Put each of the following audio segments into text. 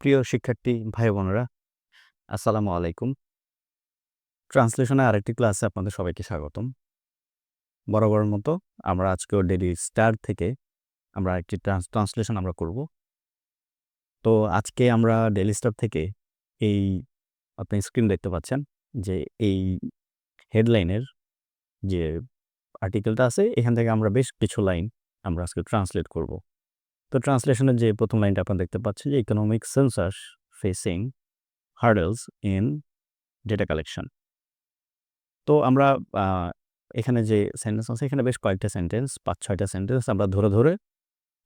প্রিয় শিক্ষার্থী ভাই বোনেরা, আসসালামু আলাইকুম। ট্রান্সলেশনে আরেকটি ক্লাসে আপনাদের সবাইকে স্বাগতম। বরাবরের মতো আমরা আজকেও ডেলি স্টার থেকে আমরা একটি ট্রান্সলেশন আমরা করব। তো আজকে আমরা ডেলি স্টার থেকে এই আপনি স্ক্রিন দেখতে পাচ্ছেন যে এই হেডলাইনের যে আর্টিকেলটা আছে, এখান থেকে আমরা বেশ কিছু লাইন আমরা আজকে ট্রান্সলেট করব। তো ট্রান্সলেশনের যে প্রথম লাইনটা আপনারা দেখতে পাচ্ছেন যে economic census facing hurdles in data collection তো আমরা এখানে যে সেন্টেন্স আছে, এখানে বেশ কয়েকটা সেন্টেন্স পাঁচ, ছয়টা সেন্টেন্স আমরা ধরে ধরে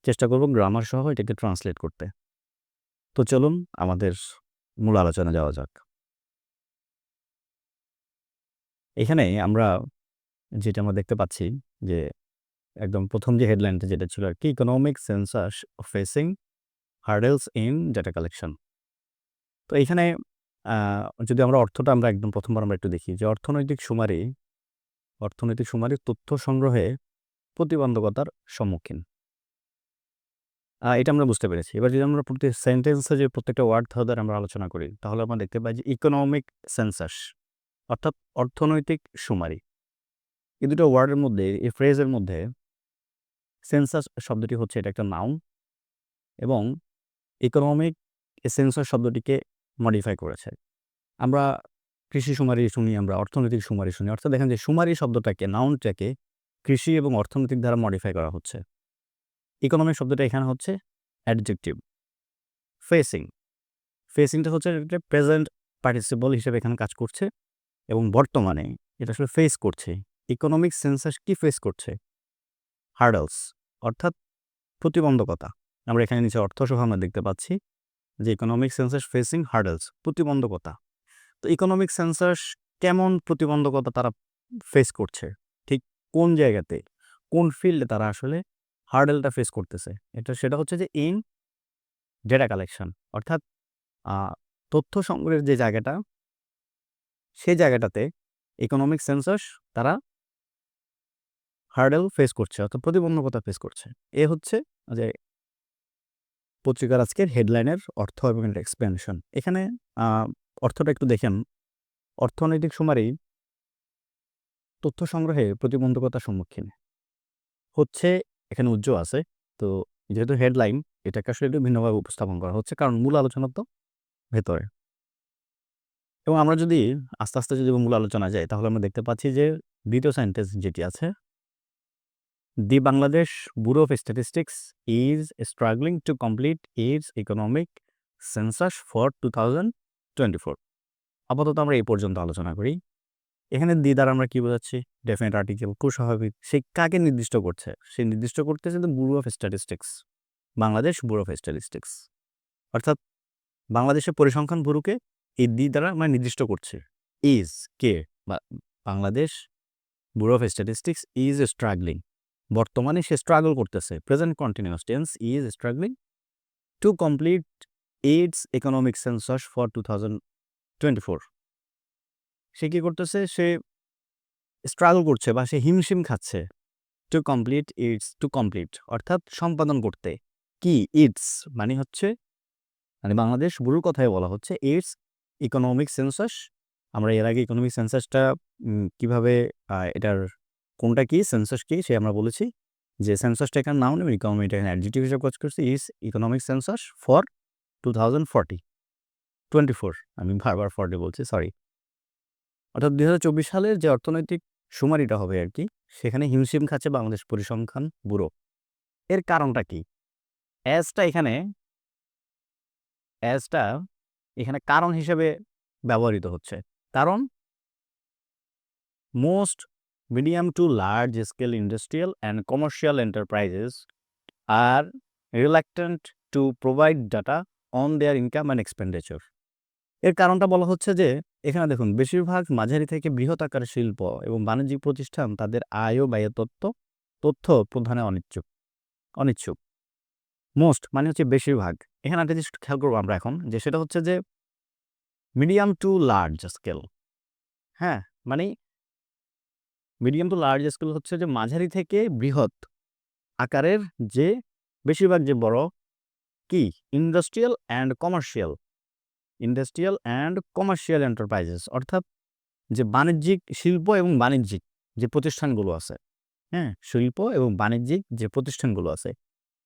চেষ্টা করব গ্রামার সহ এটাকে ট্রান্সলেট করতে। তো চলুন আমাদের মূল আলোচনা যাওয়া যাক। এখানে আমরা যেটা আমরা দেখতে পাচ্ছি যে একদম প্রথম যে হেডলাইনটা যেটা ছিল আর কি economic census facing hurdles in data collection তো আহ, যদি আমরা অর্থটা আমরা একদম প্রথমবার আমরা একটু দেখি যে অর্থনৈতিক সুমারি অর্থনৈতিক সুমারি তথ্য সংগ্রহে প্রতিবন্ধকতার সম্মুখীন। এটা আমরা বুঝতে পেরেছি। এবার যদি আমরা প্রতি সেন্টেন্সে যে প্রত্যেকটা ওয়ার্ড ধরে আমরা আলোচনা করি তাহলে আমরা দেখতে পাই যে ইকোনমিক সেন্সাস অর্থাৎ অর্থনৈতিক সুমারি এই দুটো ওয়ার্ডের মধ্যে এই ফ্রেজের মধ্যে সেন্সাস শব্দটি হচ্ছে এটা একটা নাউন এবং ইকোনমিক সেন্সাস শব্দটিকে মডিফাই করেছে। আমরা কৃষি সুমারি শুনি, আমরা অর্থনৈতিক সুমারি শুনি। অর্থাৎ দেখেন যে সুমারি শব্দটাকে নাউনটাকে কৃষি এবং অর্থনৈতিক দ্বারা মডিফাই করা হচ্ছে। ইকোনমিক শব্দটা এখানে হচ্ছে অ্যাডজেক্টিভ ফেসিং ফেসিংটা হচ্ছে একটা প্রেজেন্ট পার্টিসিপল হিসেবে এখানে কাজ করছে এবং বর্তমানে এটা আসলে ফেস করছে। ইকোনমিক সেন্সাস কি ফেস করছে? হার্ডলস অর্থাৎ প্রতিবন্ধকতা। আমরা এখানে নিচে অর্থ সহ আমরা দেখতে পাচ্ছি যে ইকোনমিক সেন্সাস ফেসিং হার্ডলস প্রতিবন্ধকতা। তো ইকোনমিক সেন্সাস কেমন প্রতিবন্ধকতা তারা ফেস করছে? ঠিক কোন জায়গাতে? কোন ফিল্ডে তারা আসলে হার্ডেলটা ফেস করতেছে? এটা সেটা হচ্ছে যে ইন ডেটা কালেকশন অর্থাৎ তথ্য সংগ্রহের যে জায়গাটা সেই জায়গাটাতে ইকোনমিক সেন্সাস তারা হার্ডেল ফেস করছে অর্থাৎ প্রতিবন্ধকতা ফেস করছে। এ হচ্ছে যে পত্রিকার আজকের হেডলাইনের অর্থ এবং এর এক্সপ্লেনেশন এখানে অর্থটা একটু দেখেন। অর্থনৈতিক সুমারি তথ্য সংগ্রহে প্রতিবন্ধকতার সম্মুখীন। হচ্ছে, এখানে উজ্জ্বল আছে। তো যেহেতু হেডলাইন এটাকে আসলে একটু ভিন্নভাবে উপস্থাপন করা হচ্ছে কারণ মূল আলোচনা তো ভেতরে। এবং আমরা যদি আস্তে আস্তে যদি মূল আলোচনা যাই, তাহলে আমরা দেখতে পাচ্ছি যে দ্বিতীয় সেন্টেন্স যেটি আছে the Bangladesh bureau of statistics is struggling to complete is economic census for two thousand আপাতত আমরা এই পর্যন্ত আলোচনা করি। এখানে দি দ্বারা আমরা কি বোঝাচ্ছি? ডেফিনেট আর্টিকেল খুব স্বাভাবিক সে কাকে নির্দিষ্ট করছে? সে নির্দিষ্ট করতেছে the bureau of statistics Bangladesh bureau of statistics অর্থাৎ বাংলাদেশের পরিসংখ্যান ব্যুরোকে এই দি দ্বারা আমরা নির্দিষ্ট করছে। ইজ কে বা Bangladesh bureau of statistics is struggling বর্তমানে সে স্ট্রাগল করতেছে। Present continuous tense is struggling to complete its economic census for two thousand twenty four সে কী করতেছে? সে স্ট্রাগল করছে বা সে হিমশিম খাচ্ছে to complete its to complete অর্থাৎ সম্পাদন করতে। কি? ইটস মানে হচ্ছে মানে বাংলাদেশ বুড়োর কথায় বলা হচ্ছে ইটস ইকোনমিক সেন্সাস আমরা এর আগে ইকোনমিক সেন্সাসটা কীভাবে এটার কোনটা কি সেন্সাস কি সে আমরা বলেছি। যে সেন্সাসটা এখানে নাউন এবং ইকোনমি এটা এখানে অ্যাডজেক্টিভ হিসেবে কাজ করছে is economic census for two thousand forty twenty four আমি বারবার ফর্টি বলছি সরি অর্থাৎ দুই হাজার চব্বিশ সালের যে অর্থনৈতিক সুমারিটা হবে আর কি, সেখানে হিমশিম খাচ্ছে বাংলাদেশ পরিসংখ্যান ব্যুরো। এর কারণটা কি? অ্যাজটা এখানে অ্যাজটা এখানে কারণ হিসেবে ব্যবহৃত হচ্ছে। কারণ most medium to large scale industrial and commercial enterprises are reluctant to provide data on their income and expenditure এর কারণটা বলা হচ্ছে যে, এখানে দেখুন, বেশিরভাগ মাঝারি থেকে বৃহৎ আকারের শিল্প এবং বাণিজ্যিক প্রতিষ্ঠান তাদের আয় ও ব্যয়ের তথ্য তথ্য প্রদানে অনিচ্ছুক অনিচ্ছুক। মোস্ট মানে হচ্ছে বেশিরভাগ। এখানে একটা জিনিস খেয়াল করব আমরা এখন, যে সেটা হচ্ছে যে মিডিয়াম টু লার্জ স্কেল হ্যাঁ মানে মিডিয়াম টু লার্জ স্কেল হচ্ছে যে মাঝারি থেকে বৃহৎ আকারের যে বেশিরভাগ যে বড় কি? Industrial and commercial industrial and commercial enterprises অর্থাৎ যে বাণিজ্যিক শিল্প এবং বাণিজ্যিক যে প্রতিষ্ঠানগুলো আছে হ্যাঁ? শিল্প এবং বাণিজ্যিক যে প্রতিষ্ঠানগুলো আছে।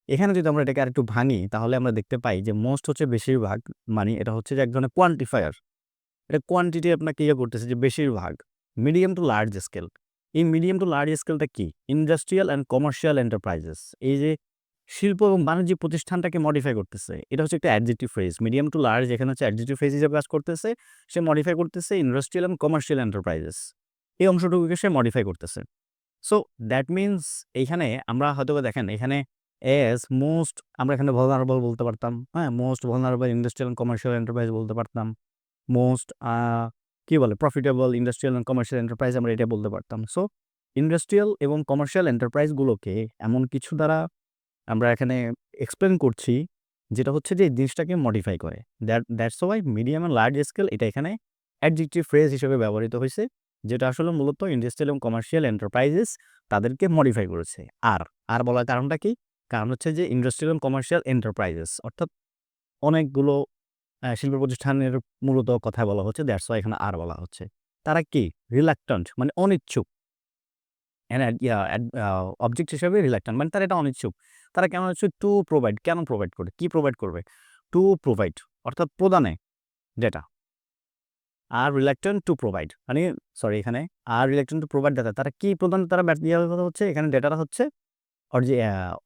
এখানে যদি আমরা এটাকে আরেকটু ভাঙি, তাহলে আমরা দেখতে পাই যে মোস্ট হচ্ছে বেশিরভাগ মানে এটা হচ্ছে যে এক ধরনের কোয়ান্টিফায়ার এটা কোয়ান্টিটি আপনাকে ইয়ে করতেছে যে বেশিরভাগ মিডিয়াম টু লার্জ স্কেল এই মিডিয়াম টু লার্জ স্কেলটা কি? ইন্ডাস্ট্রিয়াল অ্যান্ড কমার্শিয়াল এন্টারপ্রাইজেস এই যে শিল্প এবং বাণিজ্যিক প্রতিষ্ঠানটাকে মডিফাই করতেছে। এটা হচ্ছে একটা adjective phrase medium to large এখানে হচ্ছে অ্যাডজেক্টিভ ফ্রেজ হিসেবে কাজ করতেছে। সে মডিফাই করতেছে ইন্ডাস্ট্রিয়াল অ্যান্ড কমার্শিয়াল এন্টারপ্রাইজেস এই অংশটুকুকে সে মডিফাই করতেছে। সো দ্যাট মিনস এইখানে আমরা হয়তো দেখেন, এখানে এস মোস্ট আমরা এখানে ভলনারেবল বলতে পারতাম। হ্যাঁ most vulnerable industrial commercial enterprise বলতে পারতাম। মোস্ট কি বলে? Profitable industrial and commercial enterprise আমরা এটা বলতে পারতাম। সো ইন্ডাস্ট্রিয়াল এবং কমার্শিয়াল এন্টারপ্রাইজগুলোকে এমন কিছু দ্বারা আমরা এখানে এক্সপ্লেন করছি, যেটা হচ্ছে যে এই জিনিসটাকে মডিফাই করে। That that's why medium and large scale এটা এখানে অ্যাডজেক্টিভ ফ্রেজ হিসেবে ব্যবহৃত হয়েছে, যেটা আসলে মূলত ইন্ডাস্ট্রিয়াল এবং কমার্শিয়াল এন্টারপ্রাইজেস তাদেরকে মডিফাই করেছে। আর আর বলার কারণটা কি? কারণ হচ্ছে যে ইন্ডাস্ট্রিয়াল এবং কমার্শিয়াল এন্টারপ্রাইজেস অর্থাৎ অনেকগুলো শিল্প প্রতিষ্ঠানের মূলত কথা বলা হচ্ছে দ্যাটস এখানে আর বলা হচ্ছে। তারা কি? রিলাক্টান্ট মানে অনিচ্ছুক। অবজেক্ট হিসেবে রিলাক্টান্ট মানে তারা এটা অনিচ্ছুক। তারা কেমন হচ্ছে টু প্রোভাইড কেন প্রোভাইড করবে কি প্রোভাইড করবে? টু প্রোভাইড অর্থাৎ প্রদানে data are reluctant to provide মানে সরি এখানে are reluctant to provide data তারা কি প্রদান, তারা কথা হচ্ছে, এখানে ডেটাটা হচ্ছে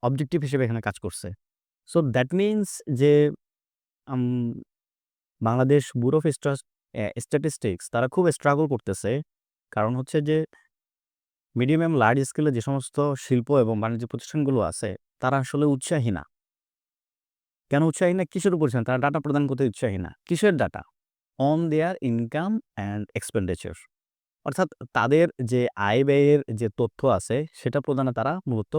অবজেক্টিভ হিসেবে এখানে কাজ করছে। সো দ্যাট মিনস যে বাংলাদেশ ব্যুরো অফ স্ট্যাটিস্টিক্স তারা খুব স্ট্রাগল করতেছে। কারণ হচ্ছে যে মিডিয়াম এবং লার্জ স্কেলে যে সমস্ত শিল্প এবং বাণিজ্য প্রতিষ্ঠানগুলো আছে, তারা আসলে উৎসাহী না। কেন উৎসাহী না? কিসের উপর তারা ডাটা প্রদান করতে উৎসাহী না। কিসের data on their income and expenditure অর্থাৎ তাদের যে আয় ব্যয়ের যে তথ্য আছে, সেটা প্রদানে তারা মূলত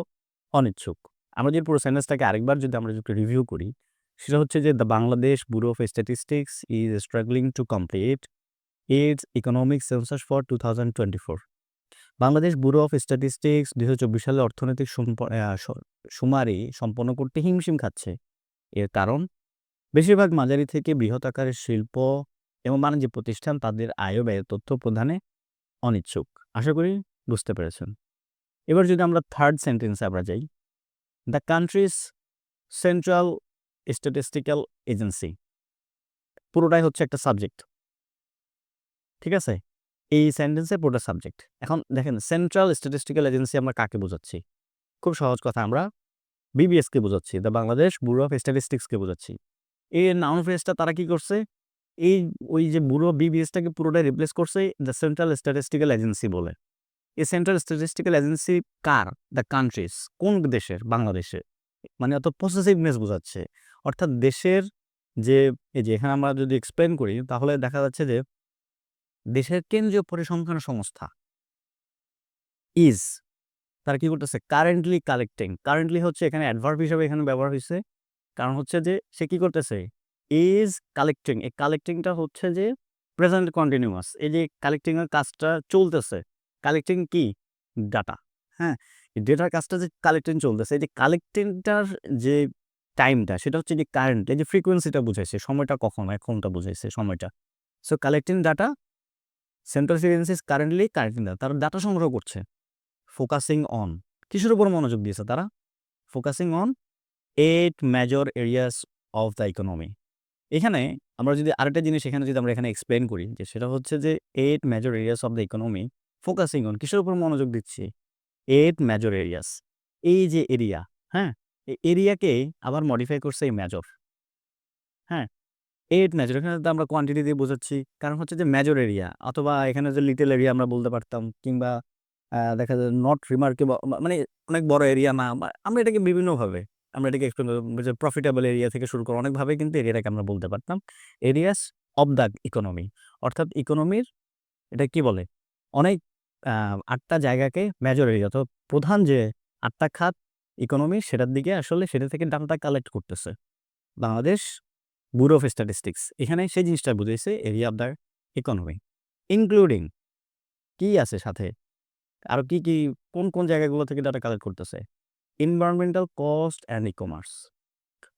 অনিচ্ছুক। আমরা যদি পুরো সেন্টেন্সটাকে আরেকবার যদি আমরা যদি রিভিউ করি সেটা হচ্ছে যে the Bangladesh bureau of statistics is struggling to complete its economic census for two thousand twenty four Bangladesh bureau of statistics দুই হাজার চব্বিশ সালে অর্থনৈতিক সুমারি সম্পন্ন করতে হিমশিম খাচ্ছে। এর কারণ? বেশিরভাগ মাঝারি থেকে বৃহৎ আকারের শিল্প এবং বাণিজ্য প্রতিষ্ঠান তাদের আয় ব্যয়ের তথ্য প্রদানে অনিচ্ছুক। আশা করি বুঝতে পেরেছেন। এবার যদি আমরা থার্ড সেন্টেন্সে আমরা যাই। The country's central statistical agency পুরোটাই হচ্ছে একটা সাবজেক্ট ঠিক আছে? এই সেন্টেন্সে পুরোটা সাবজেক্ট এখন দেখেন সেন্ট্রাল স্ট্যাটিস্টিক্যাল এজেন্সি আমরা কাকে বোঝাচ্ছি? খুব সহজ কথা, আমরা বিবিএসকে বোঝাচ্ছি দ্য বাংলাদেশ ব্যুরো অফ স্ট্যাটিস্টিক্সকে বোঝাচ্ছি। এই নাউন ফ্রেজটা তারা কি করছে? এই, ওই যে ব্যুরো বিবিএসটাকে পুরোটাই রিপ্লেস করছে দ্য সেন্ট্রাল স্ট্যাটিস্টিক্যাল এজেন্সি বলে। এই সেন্ট্রাল স্ট্যাটিস্টিক্যাল এজেন্সি কার? দ্য কান্ট্রিজ কোন দেশের? বাংলাদেশের মানে অত পসেসিভনেস বোঝাচ্ছে। অর্থাৎ দেশের যে, এই যে, এখানে আমরা যদি এক্সপ্লেন করি, তাহলে দেখা যাচ্ছে যে, দেশের কেন্দ্রীয় পরিসংখ্যান সংস্থা ইজ তারা কি করতেছে? কারেন্টলি কালেক্টিং কারেন্টলি হচ্ছে এখানে অ্যাডভার্ব হিসেবে এখানে ব্যবহার হয়েছে কারণ হচ্ছে যে, সে কি করতেছে? ইজ কালেক্টিং এই কালেক্টিংটা হচ্ছে যে প্রেজেন্ট কন্টিনিউয়াস এই যে কালেক্টিং এর কাজটা চলতেছে। কালেক্টিং কি? ডাটা হ্যাঁ? ডেটার কাজটা যে কালেক্টিং চলতেছে, এই যে কালেক্টিংটার যে টাইমটা সেটা হচ্ছে যে কারেন্ট এই যে ফ্রিকোয়েন্সিটা বুঝাইছে, সময়টা কখন এখনটা বুঝাইছে সময়টা। So collecting data central agencies currently collecting data তারা ডাটা সংগ্রহ করছে। ফোকাসিং অন কিসের উপর মনোযোগ দিয়েছে তারা? Focusing on eight major areas of the economy এখানে আমরা যদি আরেকটা জিনিস এখানে যদি আমরা এখানে এক্সপ্লেন করি, যে সেটা হচ্ছে যে eight major areas of the economy focusing on কিসের উপর মনোযোগ দিচ্ছি? এইট মেজর এরিয়াস এই যে এরিয়া হ্যাঁ? এই এরিয়াকে আবার মডিফাই করছে এই মেজর হ্যাঁ? এইট মেজর এখানে তো আমরা কোয়ান্টিটি দিয়ে বোঝাচ্ছি। কারণ হচ্ছে যে মেজর এরিয়া অথবা এখানে যে লিটল এরিয়া আমরা বলতে পারতাম, কিংবা দেখা যায় নট রিমার্কেবল মানে অনেক বড় এরিয়া না আমরা এটাকে বিভিন্নভাবে, আমরা এটাকে যে প্রফিটেবল এরিয়া থেকে শুরু করে অনেকভাবে কিন্তু এরিয়াটাকে আমরা বলতে পারতাম। এরিয়াস অব দ্য ইকোনমি অর্থাৎ ইকোনমির এটা কি বলে? অনেক আটটা জায়গাকে মেজর এরিয়া অর্থাৎ প্রধান যে আটটা খাত ইকোনমি সেটার দিকে আসলে সেটা থেকে ডাটা কালেক্ট করতেছে। বাংলাদেশ ব্যুরো অফ স্ট্যাটিস্টিক্স এখানে সেই জিনিসটা বুঝেছে area of the economy including কি আছে সাথে? আর কি কি, কোন কোন জায়গাগুলো থেকে ডাটা কালেক্ট করতেছে? Environmental cost and e commerce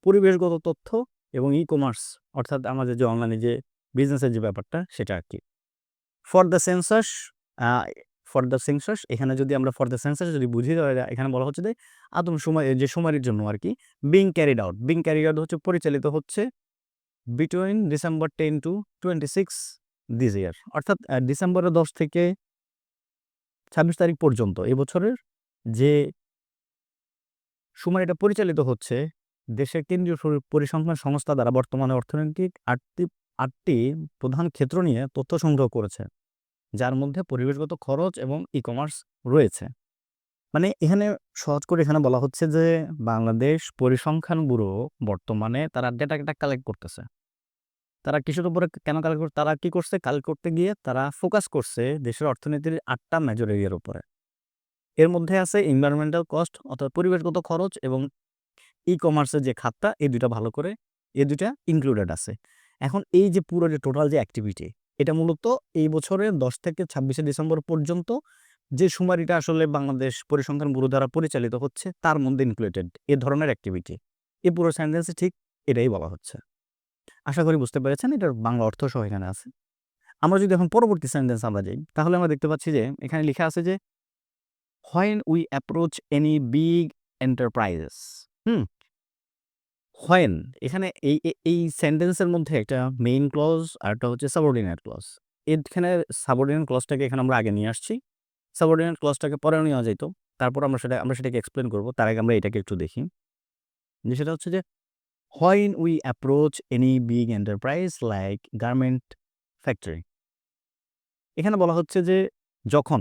পরিবেশগত তথ্য এবং ই কমার্স অর্থাৎ আমাদের যে অনলাইনে যে বিজনেসের যে ব্যাপারটা সেটা আর কি। For the census for the census এখানে যদি আমরা ফর দ্য সেন্সাস যদি বুঝি, তাহলে এখানে বলা হচ্ছে যে আদম সময় যে সময়ের জন্য আর কি being carried out being carried out হচ্ছে পরিচালিত হচ্ছে between December ten to twenty six this year অর্থাৎ ডিসেম্বরের দশ থেকে ছাব্বিশ তারিখ পর্যন্ত এবছরের যে সময় এটা পরিচালিত হচ্ছে, দেশের কেন্দ্রীয় পরিসংখ্যান সংস্থা দ্বারা বর্তমানে অর্থনৈতিক আটটি আটটি প্রধান ক্ষেত্র নিয়ে তথ্য সংগ্রহ করেছে। যার মধ্যে পরিবেশগত খরচ এবং ই কমার্স রয়েছে। মানে এখানে সহজ করে এখানে বলা হচ্ছে যে, বাংলাদেশ পরিসংখ্যান ব্যুরো বর্তমানে তারা ডেটাটা কালেক্ট করতেছে। তারা কিসের উপরে কেন কালেক্ট করছে তারা কি করছে? কালেক্ট করতে গিয়ে তারা ফোকাস করছে দেশের অর্থনীতির আটটা মেজর এরিয়ার উপরে। এর মধ্যে আছে এনভায়রনমেন্টাল কস্ট অর্থাৎ পরিবেশগত খরচ এবং ই কমার্সের যে খাতটা, এই দুটা ভালো করে, এই দুটা ইনক্লুডেড আছে। এখন এই যে পুরো যে টোটাল যে অ্যাক্টিভিটি এটা মূলত এই বছরের দশ থেকে ছাব্বিশে ডিসেম্বর পর্যন্ত যে সুমারিটা আসলে বাংলাদেশ পরিসংখ্যান ব্যুরো দ্বারা পরিচালিত হচ্ছে, তার মধ্যে ইনক্লুডেড এ ধরনের অ্যাক্টিভিটি এই পুরো সেন্টেন্সে ঠিক এটাই বলা হচ্ছে। আশা করি বুঝতে পেরেছেন, এটার বাংলা অর্থ সহ এখানে আছে। আমরা যদি এখন পরবর্তী সেন্টেন্স আমরা যাই, তাহলে আমরা দেখতে পাচ্ছি যে এখানে লেখা আছে যে when we approach any big enterprises hmm? When. এখানে এই এই সেন্টেন্সের মধ্যে একটা মেইন ক্লজ আর একটা হচ্ছে সাবঅর্ডিনেট ক্লজ এখানে সাবঅর্ডিনেট ক্লজটাকে এখানে আমরা আগে নিয়ে আসছি। সাবঅর্ডিনেট ক্লজটাকে পরে নেওয়া যেত তারপর আমরা সেটা, আমরা সেটাকে এক্সপ্লেন করব। তার আগে আমরা এটাকে একটু দেখি। যে সেটা হচ্ছে যে when we approach any big enterprise like garment factory এখানে বলা হচ্ছে যে, যখন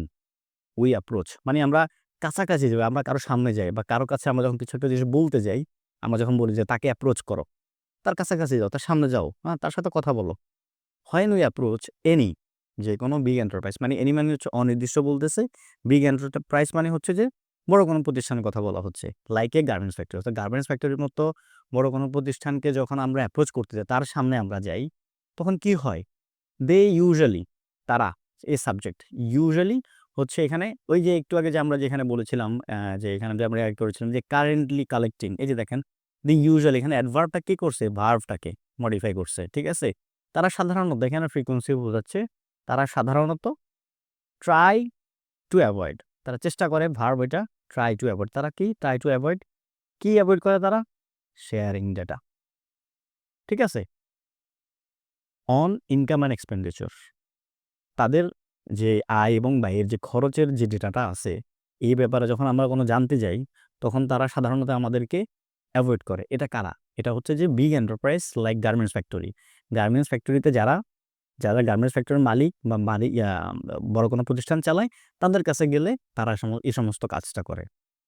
উই অ্যাপ্রোচ মানে আমরা কাছাকাছি যাই আমরা কারও সামনে যাই বা কারও কাছে আমরা যখন কিছু একটা জিনিস বলতে যাই আমরা যখন বলি যে, তাকে অ্যাপ্রোচ করো। তার কাছাকাছি যাও, তার সামনে যাও হ্যাঁ তার সাথে কথা বলো। হোয়েন উই অ্যাপ্রোচ এনি যে কোনো বিগ এন্টারপ্রাইজ মানে এনি মানে হচ্ছে অনির্দিষ্ট বলতেছে বিগ এন্টারপ্রাইজ মানে হচ্ছে যে, বড় কোনো প্রতিষ্ঠানের কথা বলা হচ্ছে। লাইক এ গার্মেন্টস ফ্যাক্টরি অর্থাৎ গার্মেন্টস ফ্যাক্টরির মতো বড় কোনো প্রতিষ্ঠানকে যখন আমরা অ্যাপ্রোচ করতে যাই, তার সামনে আমরা যাই, তখন কি হয়? দে ইউজুয়ালি তারা এ সাবজেক্ট ইউজুয়ালি হচ্ছে এখানে, ওই যে একটু আগে যে আমরা যেখানে বলেছিলাম যে এখানে যে আমরা করেছিলাম যে কারেন্টলি কালেক্টিং এই যে দেখেন দি ইউজুয়ালি এখানে অ্যাডভার্বটা কি করছে? ভার্ভটাকে মডিফাই করছে, ঠিক আছে? তারা সাধারণত, এখানে ফ্রিকোয়েন্সি বোঝাচ্ছে, তারা সাধারণত ট্রাই টু অ্যাভয়েড তারা চেষ্টা করে ভার্ব এটা ট্রাই টু অ্যাভয়েড তারা কি? ট্রাই টু অ্যাভয়েড কি অ্যাভয়েড করে তারা? শেয়ারিং ডেটা ঠিক আছে? অন ইনকাম অ্যান্ড এক্সপেন্ডিচার তাদের যে আয় এবং ব্যয়ের যে খরচের যে ডেটাটা আছে, এই ব্যাপারে যখন আমরা কোনো জানতে যাই, তখন তারা সাধারণত আমাদেরকে অ্যাভয়েড করে। এটা কারা? এটা হচ্ছে যে big enterprise like garments factory garments ফ্যাক্টরিতে যারা যারা গার্মেন্টস ফ্যাক্টরির মালিক বা মালিক বড় কোনো প্রতিষ্ঠান চালায়, তাদের কাছে গেলে তারা এই সমস্ত কাজটা করে।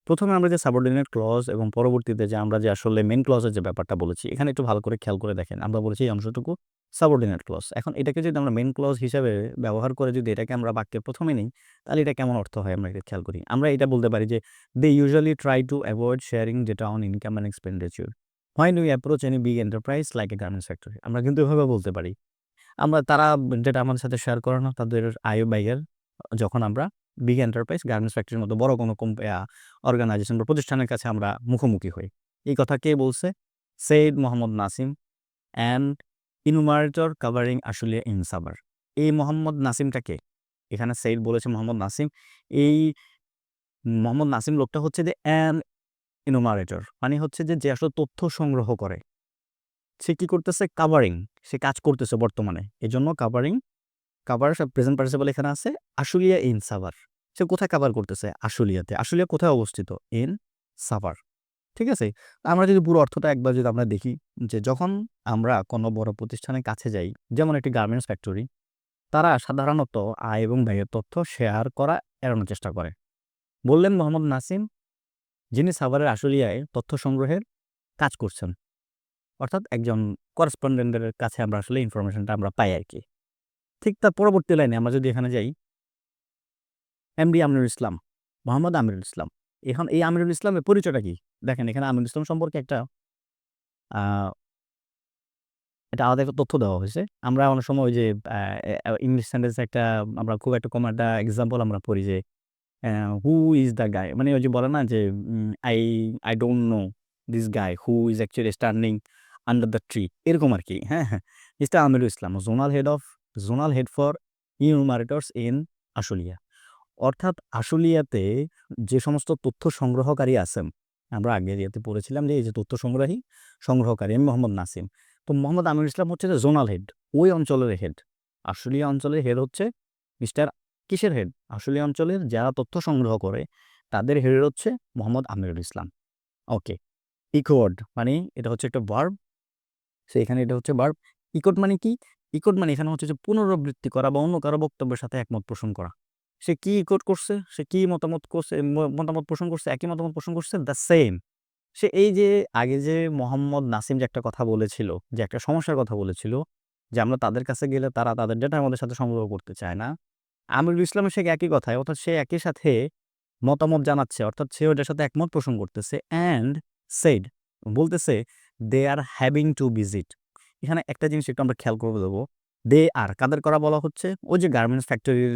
প্রথমে আমরা যে সাবঅর্ডিনেট ক্লজ এবং পরবর্তীতে যে আমরা যে আসলে মেন ক্লজের যে ব্যাপারটা বলেছি, এখানে একটু ভালো করে খেয়াল করে দেখেন। আমরা বলেছি এই অংশটুকু সাবঅর্ডিনেট ক্লজ এখন এটাকে যদি আমরা মেন ক্লজ হিসাবে ব্যবহার করে যদি এটাকে আমরা বাক্যের প্রথমে নিই, তাহলে এটা কেমন অর্থ হয়? আমরা এটা খেয়াল করি। আমরা এটা বলতে পারি যে they usually try to avoid sharing data on income and expenditure when we approach any big enterprise like a garments factory আমরা কিন্তু এভাবে বলতে পারি। আমরা তারা ডেটা আমাদের সাথে শেয়ার করে না তাদের আয় ব্যয়ের, যখন আমরা বিগ এন্টারপ্রাইজ, গার্মেন্টস ফ্যাক্টরির মতো বড় কোনো অর্গানাইজেশন বা প্রতিষ্ঠানের কাছে আমরা মুখোমুখি হই। এই কথা কে বলছে? Said Mohammad Nasim and enumerator covering Ashulia in Savar এই মোহাম্মদ নাসিমটা কে? এখানে সেইদ বলেছে মোহাম্মদ নাসিম এই মোহাম্মদ নাসিম লোকটা হচ্ছে যে অ্যান ইনুমারেটর মানে হচ্ছে যে যে আসলে তথ্য সংগ্রহ করে। সে কি করতেছে? কাভারিং সে কাজ করতেছে বর্তমানে। এই জন্য কাভারিং কাভার প্রেজেন্ট পার্টিসিপাল এখানে আছে। আশুলিয়া ইন সাভার সে কোথায় কাভার করতেছে? আশুলিয়াতে। আশুলিয়া কোথায় অবস্থিত? ইন সাভার ঠিক আছে? আমরা যদি পুরো অর্থটা একবার যদি আমরা দেখি যে যখন আমরা কোনো বড় প্রতিষ্ঠানের কাছে যাই, যেমন একটি গার্মেন্টস ফ্যাক্টরি তারা সাধারণত আয় এবং ব্যয়ের তথ্য শেয়ার করা এড়ানোর চেষ্টা করে। বললেন মোহাম্মদ নাসিম, যিনি সাভারের আশুলিয়ায় তথ্য সংগ্রহের কাজ করছেন। অর্থাৎ একজন করেসপন্ডেন্টের কাছে আমরা আসলে ইনফরমেশনটা আমরা পাই আর কি। ঠিক তার পরবর্তী লাইনে আমরা যদি এখানে যাই। এমডি আমিরুল ইসলাম মোহাম্মদ আমিরুল ইসলাম এখন এই আমিরুল ইসলামের পরিচয়টা কি? দেখেন, এখানে আমিরুল ইসলাম সম্পর্কে একটা এটা আলাদা একটা তথ্য দেওয়া হয়েছে। আমরা অনেক সময় যে ইংলিশ সেন্টেন্স একটা, আমরা খুব একটা কম একটা এক্সাম্পল আমরা পড়ি যে হু ইজ দ্য গাই মানে ওই যে বলে না যে I I don't know this guy who is actually standing under the tree এরকম আর কি হ্যাঁ হ্যাঁ। Mister Amirul Islam zonal head of zonal head for enumerators in Ashulia. অর্থাৎ আশুলিয়াতে যে সমস্ত তথ্য সংগ্রহকারী আছেন, আমরা আগে ইয়েতে পড়েছিলাম যে এই যে তথ্য সংগ্রহী, সংগ্রহকারী আমি মোহাম্মদ নাসিম। তো মোহাম্মদ আমির ইসলাম হচ্ছে যে জোনাল হেড, ওই অঞ্চলের হেড। আশুলিয়া অঞ্চলের হেড হচ্ছে মিস্টার কিসের হেড? আশুলিয়া অঞ্চলের যারা তথ্য সংগ্রহ করে, তাদের হেড হচ্ছে মোহাম্মদ আমিরুল ইসলাম। ওকে, ইকোয়ার্ড মানে এটা হচ্ছে একটা বার্ব সে এখানে এটা হচ্ছে বার্ব ইকোড মানে কি? ইকোড মানে এখানে হচ্ছে যে পুনরাবৃত্তি করা বা অন্য কারও বক্তব্যের সাথে একমত পোষণ করা। সে কি ইকোড করছে? সে কি মতামত করছে? মতামত পোষণ করছে? একই মতামত পোষণ করছে? The same. সে এই যে আগে যে মোহাম্মদ নাসিম যে একটা কথা বলেছিল, যে একটা সমস্যার কথা বলেছিল, যে আমরা তাদের কাছে গেলে তারা তাদের ডেটা আমাদের সাথে সংগ্রহ করতে চায় না। আমিরুল ইসলামের সে একই কথায় অর্থাৎ সে একই সাথে মতামত জানাচ্ছে, অর্থাৎ সে ওটার সাথে একমত পোষণ করতেছে। অ্যান্ড সেড বলতেছে they are having to visit এখানে একটা জিনিস একটু আমরা খেয়াল করে দেবো। দে আর কাদের করা বলা হচ্ছে? ওই যে গার্মেন্টস ফ্যাক্টরির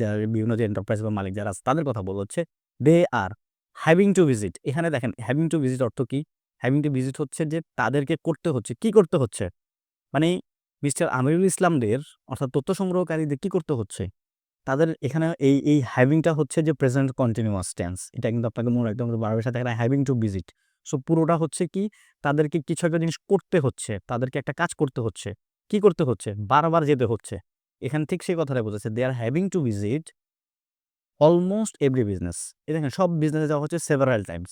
যারা বিভিন্ন যে এন্টারপ্রাইজ বা মালিক যারা আছে, তাদের কথা বলা হচ্ছে। They are having to visit এখানে দেখেন হ্যাভিং টু ভিজিট অর্থ কি? হ্যাভিং টু ভিজিট হচ্ছে যে তাদেরকে করতে হচ্ছে। কি করতে হচ্ছে? মানে মিস্টার আমিরুল ইসলামদের, অর্থাৎ তথ্য সংগ্রহকারীদের কি করতে হচ্ছে? তাদের এখানে এই এই হ্যাভিংটা হচ্ছে যে প্রেজেন্ট কন্টিনিউয়াস টেন্স এটা কিন্তু আপনাকে মনে রাখতে হবে বারবার সাথে হ্যাভিং টু ভিজিট সো পুরোটা হচ্ছে কি, তাদেরকে কিছু একটা জিনিস করতে হচ্ছে, তাদেরকে একটা কাজ করতে হচ্ছে। কি করতে হচ্ছে? বারবার যেতে হচ্ছে। এখান ঠিক সেই কথাটা বোঝাচ্ছে they are having to visit almost every business এই দেখেন, সব বিজনেসে যাওয়া হচ্ছে সেভারাল টাইমস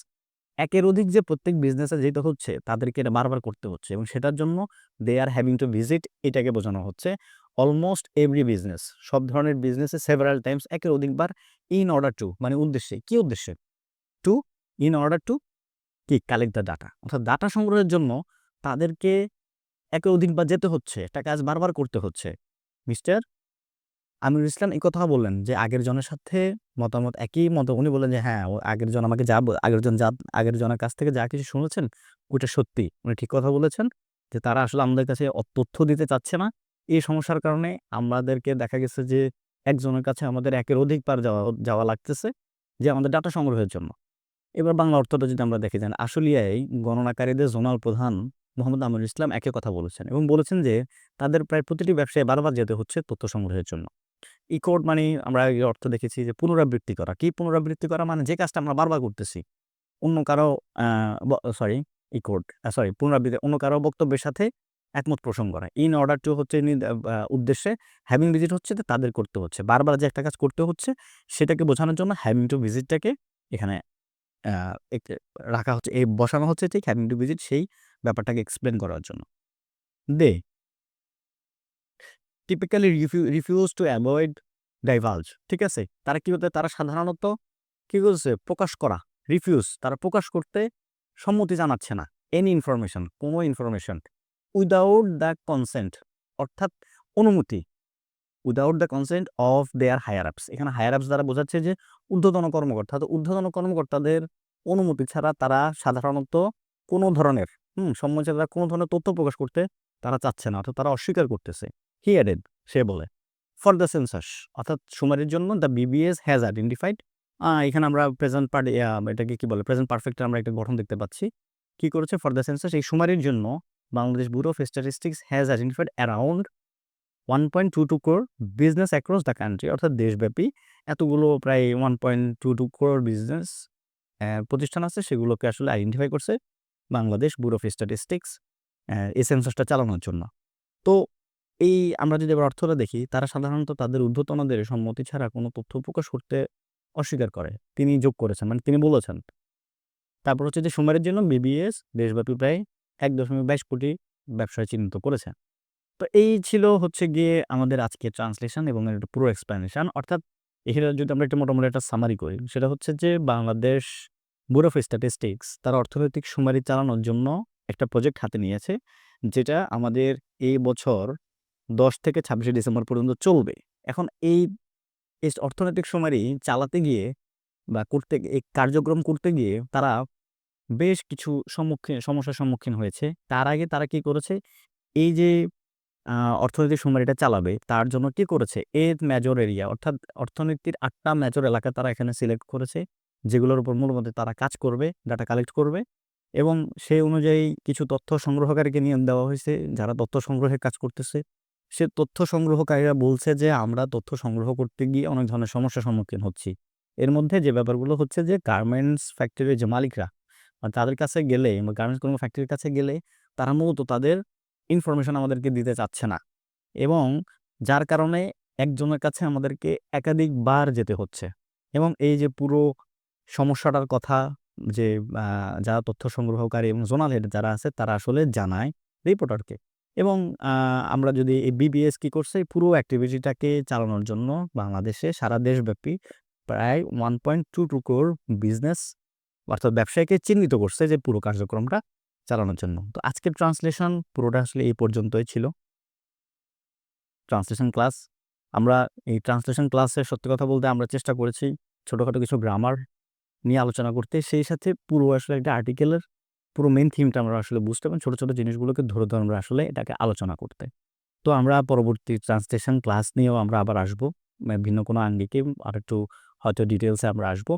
একের অধিক যে প্রত্যেক বিজনেসে যেতে হচ্ছে, তাদেরকে এটা বারবার করতে হচ্ছে এবং সেটার জন্য they are having to visit এটাকে বোঝানো হচ্ছে অলমোস্ট এভরি বিজনেস সব ধরনের বিজনেসে সেভারাল টাইমস একের অধিকবার ইন অর্ডার টু মানে উদ্দেশ্যে। কি উদ্দেশ্যে? টু ইন অর্ডার টু কি? কালেক্ট দ্য ডাটা অর্থাৎ ডাটা সংগ্রহের জন্য তাদেরকে একে অধিকবার যেতে হচ্ছে, একটা কাজ বারবার করতে হচ্ছে। মিস্টার আমিরুল ইসলাম এই কথা বললেন যে, আগের জনের সাথে মতামত একই মত, উনি বললেন যে হ্যাঁ আগের জন আমাকে যা আগের জন যা, আগের জনের কাছ থেকে যা কিছু শুনেছেন, ওইটা সত্যি। উনি ঠিক কথা বলেছেন যে, তারা আসলে আমাদের কাছে তথ্য দিতে চাচ্ছে না। এই সমস্যার কারণে আমাদেরকে দেখা গেছে যে, একজনের কাছে আমাদের একের অধিক পার যাওয়া যাওয়া লাগতেছে যে, আমাদের ডাটা সংগ্রহের জন্য। এবার বাংলা অর্থটা যদি আমরা দেখে যান আসলিয়ায় গণনাকারীদের জোনাল প্রধান মোহাম্মদ আমির ইসলাম একই কথা বলেছেন এবং বলেছেন যে, তাদের প্রায় প্রতিটি ব্যবসায় বারবার যেতে হচ্ছে তথ্য সংগ্রহের জন্য। ই কোড মানে আমরা অর্থ দেখেছি যে, পুনরাবৃত্তি করা। কি পুনরাবৃত্তি করা মানে যে কাজটা আমরা বারবার করতেছি, অন্য কারও সরি ই কোড সরি পুনরাবৃত্তি, অন্য কারও বক্তব্যের সাথে একমত পোষণ করা। ইন অর্ডার টু হচ্ছে উদ্দেশ্যে হ্যাভিং ভিজিট হচ্ছে তাদের করতে হচ্ছে। বারবার যে একটা কাজ করতে হচ্ছে, সেটাকে বোঝানোর জন্য হ্যাভিং টু ভিজিটটাকে এখানে এক- রাখা হচ্ছে, এই বসানো হচ্ছে ঠিক হ্যাভিং টু ভিজিট সেই ব্যাপারটাকে এক্সপ্লেন করার জন্য। They typically refuse to avoid divulge ঠিক আছে? তারা কি হতে তারা সাধারণত কি করছে প্রকাশ করা রিফিউজ তারা প্রকাশ করতে সম্মতি জানাচ্ছে না এনি ইনফরমেশন কোনো ইনফরমেশন উইদাউট দ্য কনসেন্ট অর্থাৎ অনুমতি। Without the consent of their higher ups এখানে হায়ার অ্যাপস দ্বারা বোঝাচ্ছে যে, ঊর্ধ্বতন কর্মকর্তা, তো ঊর্ধ্বতন কর্মকর্তাদের অনুমতি ছাড়া তারা সাধারণত কোনো ধরনের, হুম সম্মতি ছাড়া কোনো ধরনের তথ্য প্রকাশ করতে তারা চাচ্ছে না, অর্থাৎ তারা অস্বীকার করতেছে। হি অ্যাডেড সে বলে ফর দ্য সেন্সাস অর্থাৎ সুমারির জন্য দ্য বিবিএস হ্যাজ আইডেন্টিফাইড এখানে আমরা প্রেজেন্ট পার্ট এটাকে কি বলে প্রেজেন্ট পারফেক্টের আমরা একটা গঠন দেখতে পাচ্ছি। কি করেছে? ফর দ্য সেন্সাস এই সুমারির জন্য Bangladesh bureau of statistics has identified around one point two two crore business across the country অর্থাৎ দেশব্যাপী। এতগুলো প্রায় one point two two crore business প্রতিষ্ঠান আছে, সেগুলোকে আসলে আইডেন্টিফাই করছে বাংলাদেশ ব্যুরো অফ স্ট্যাটিস্টিক্স এই সেন্সাসটা চালানোর জন্য। তো এই আমরা যদি এবার অর্থটা দেখি, তারা সাধারণত তাদের ঊর্ধ্বতনদের সম্মতি ছাড়া কোনো তথ্য প্রকাশ করতে অস্বীকার করে। তিনি যোগ করেছেন মানে তিনি বলেছেন। তারপর হচ্ছে যে সুমারের জন্য বিবিএস দেশব্যাপী প্রায় এক দশমিক বাইশ কোটি ব্যবসায় চিহ্নিত করেছে। তো এই ছিল হচ্ছে গিয়ে আমাদের আজকের ট্রান্সলেশন এবং একটা পুরো এক্সপ্লেনেশন। অর্থাৎ এখানে যদি আমরা একটা মোটামুটি একটা সামারি করি, সেটা হচ্ছে যে বাংলাদেশ ব্যুরো অফ স্ট্যাটিস্টিক্স তার অর্থনৈতিক সুমারি চালানোর জন্য একটা প্রজেক্ট হাতে নিয়েছে, যেটা আমাদের এই বছর দশ থেকে ছাব্বিশে ডিসেম্বর পর্যন্ত চলবে। এখন এই অর্থনৈতিক সুমারি চালাতে গিয়ে বা করতে এই কার্যক্রম করতে গিয়ে তারা বেশ কিছু সম্মুখীন, সমস্যার সম্মুখীন হয়েছে। তার আগে তারা কি করেছে, এই যে অর্থনৈতিক সুমারিটা চালাবে, তার জন্য কি করেছে? এর মেজর এরিয়া অর্থাৎ অর্থনীতির আটটা মেজর এলাকা তারা এখানে সিলেক্ট করেছে, যেগুলোর উপর মূলত তারা কাজ করবে ডাটা কালেক্ট করবে এবং সেই অনুযায়ী কিছু তথ্য সংগ্রহকারীকে নিয়োগ দেওয়া হয়েছে, যারা তথ্য সংগ্রহের কাজ করতেছে। সে তথ্য সংগ্রহকারীরা বলছে যে, আমরা তথ্য সংগ্রহ করতে গিয়ে অনেক ধরনের সমস্যার সম্মুখীন হচ্ছি। এর মধ্যে যে ব্যাপারগুলো হচ্ছে যে গার্মেন্টস ফ্যাক্টরির যে মালিকরা, তাদের কাছে গেলে গার্মেন্টস কোনো ফ্যাক্টরির কাছে গেলে তারা মূলত তাদের ইনফরমেশন আমাদেরকে দিতে চাচ্ছে না। এবং যার কারণে একজনের কাছে আমাদেরকে একাধিকবার যেতে হচ্ছে। এবং এই যে পুরো সমস্যাটার কথা যে যারা তথ্য সংগ্রহকারী এবং জোনাল হেড যারা আছে, তারা আসলে জানায় রিপোর্টারকে এবং আমরা যদি এই বিবিএস কি করছে, পুরো অ্যাক্টিভিটিটাকে চালানোর জন্য বাংলাদেশে সারা দেশব্যাপী প্রায় one point two two crore business অর্থাৎ ব্যবসায়ীকে চিহ্নিত করছে যে পুরো কার্যক্রমটা চালানোর জন্য। তো আজকের ট্রান্সলেশন পুরোটা আসলে এই পর্যন্তই ছিল। ট্রান্সলেশন ক্লাস, আমরা এই ট্রান্সলেশন ক্লাসে সত্যি কথা বলতে আমরা চেষ্টা করেছি ছোটোখাটো কিছু গ্রামার নিয়ে আলোচনা করতে। সেই সাথে পুরো আসলে একটা আর্টিকেলের পুরো মেন থিমটা আমরা আসলে বুঝতে এবং ছোটো ছোটো জিনিসগুলোকে ধরে ধরে আমরা আসলে এটাকে আলোচনা করতে। তো আমরা পরবর্তী ট্রান্সলেশন ক্লাস নিয়েও আমরা আবার আসব। ভিন্ন কোনো আঙ্গিকে আর একটু হয়তো ডিটেলসে আমরা আসব।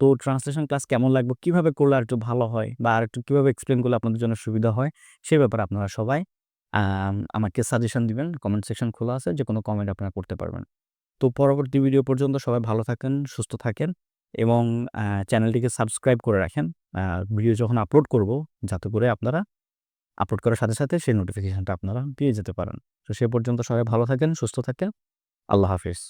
তো ট্রান্সলেশন ক্লাস কেমন লাগবে? কীভাবে করলে আর একটু ভালো হয়? বা আর একটু কীভাবে এক্সপ্লেন করলে আপনাদের জন্য সুবিধা হয়? সে ব্যাপারে আপনারা সবাই আমাকে সাজেশন দিবেন। কমেন্ট সেকশন খোলা আছে যে কোনো কমেন্ট আপনারা করতে পারবেন। তো পরবর্তী ভিডিও পর্যন্ত সবাই ভালো থাকেন, সুস্থ থাকেন এবং চ্যানেলটিকে সাবস্ক্রাইব করে রাখেন। ভিডিও যখন আপলোড করব, যাতে করে আপনারা আপলোড করার সাথে সাথে সেই নোটিফিকেশনটা আপনারা পেয়ে যেতে পারেন। তো সে পর্যন্ত সবাই ভালো থাকেন, সুস্থ থাকেন। আল্লাহ হাফিজ।